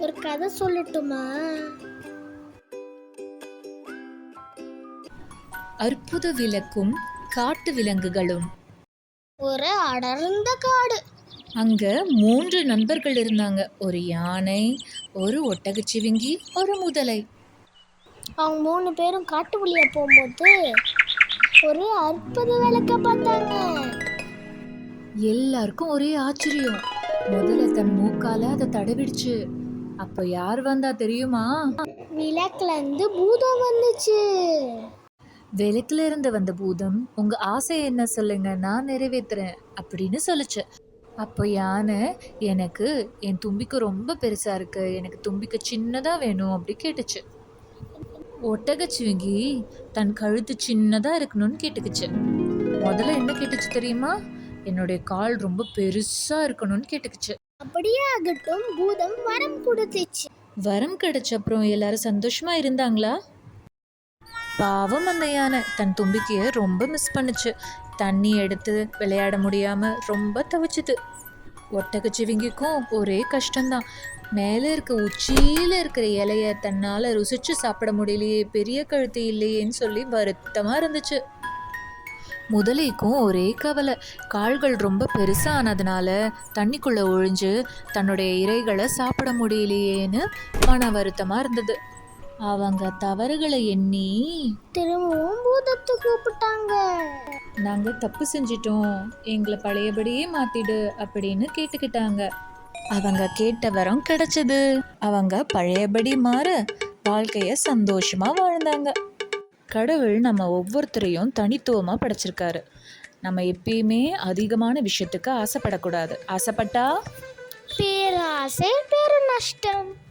ஒரு கதை சொல்லட்டுமா? அற்புத விளக்கும் காட்டு விலங்குகளும். ஒரு அடர்ந்த காடு. அங்க மூன்று நண்பர்கள் இருந்தாங்க. ஒரு யானை ஒரு ஒட்டகச்சிவிங்கி ஒரு முதலை. அவங்க மூணு பேரும் காட்டு வழியா போகும்போது ஒரு அற்புத விளக்க பார்த்தாங்க. எல்லாருக்கும் ஒரே ஆச்சரியம். முதல்ல தன் மூக்கால அதை தடவிடுச்சு. அப்ப யார் வந்தா தெரியுமா? விளக்குல இருந்து பூதம் வந்துச்சு. விளக்குல இருந்து வந்த பூதம் உங்க ஆசை என்ன சொல்லுங்க நான் நிறைவேத்துறேன் அப்படின்னு சொல்லுச்சு. அப்போ யானை எனக்கு என் தும்பிக்கு ரொம்ப பெருசா இருக்கு எனக்கு தும்பிக்கு சின்னதா வேணும் அப்படி கேட்டுச்சு. ஒட்டகச்சிவிங்கி தன் கழுத்து சின்னதா இருக்கணும்னு கேட்டுக்குச்சு. முதல்ல என்ன கேட்டுச்சு தெரியுமா? என்னுடைய கால் ரொம்ப பெருசா இருக்கணும்னு கேட்டுக்குச்சு. அப்படியே ஆகட்டும் பூதம் வரம் கொடுத்துச்சு. வரம் கிடைச்ச அப்புறம் எல்லாரும் சந்தோஷமா இருந்தாங்களா? பாவம் அந்த யானை தன் தும்பிக்கைய ரொம்ப மிஸ் பண்ணுச்சு. தண்ணி எடுத்து விளையாட முடியாம ரொம்ப தவிச்சுது. ஒட்டகச்சிவிங்கிக்கும் ஒரே கஷ்டம்தான். மேலே இருக்க உச்சியில இருக்கிற இலைய தன்னால் ருசிச்சு சாப்பிட முடியலையே பெரிய கழுத்து இல்லையேன்னு சொல்லி வருத்தமாக இருந்துச்சு. முதலைக்கும் ஒரே கவலை. கால்கள் ரொம்ப பெருசா ஆனதுனால தண்ணிக்குள்ள ஒழிஞ்சு தன்னுடைய இரைகளை சாப்பிட முடியலையேன்னு மன வருத்தமா இருந்தது. அவங்க தவறுகளை எண்ணி திரும்பவும் பூதத்தை கூப்பிட்டாங்க. நாங்க தப்பு செஞ்சிட்டோம். எங்களை பழையபடியே மாத்திடு அப்படின்னு கேட்டுக்கிட்டாங்க. அவங்க கேட்ட வரம் கிடைச்சது. அவங்க பழையபடி மாற வாழ்க்கைய சந்தோஷமா வாழ்ந்தாங்க. கடவுள் நம்ம ஒவ்வொருத்தரையும் தனித்துவமாக படைச்சிருக்காரு. நம்ம எப்பயுமே அதிகமான விஷயத்துக்கு ஆசைப்படக்கூடாது. ஆசைப்பட்டா? பேராசை பெரு நஷ்டம்.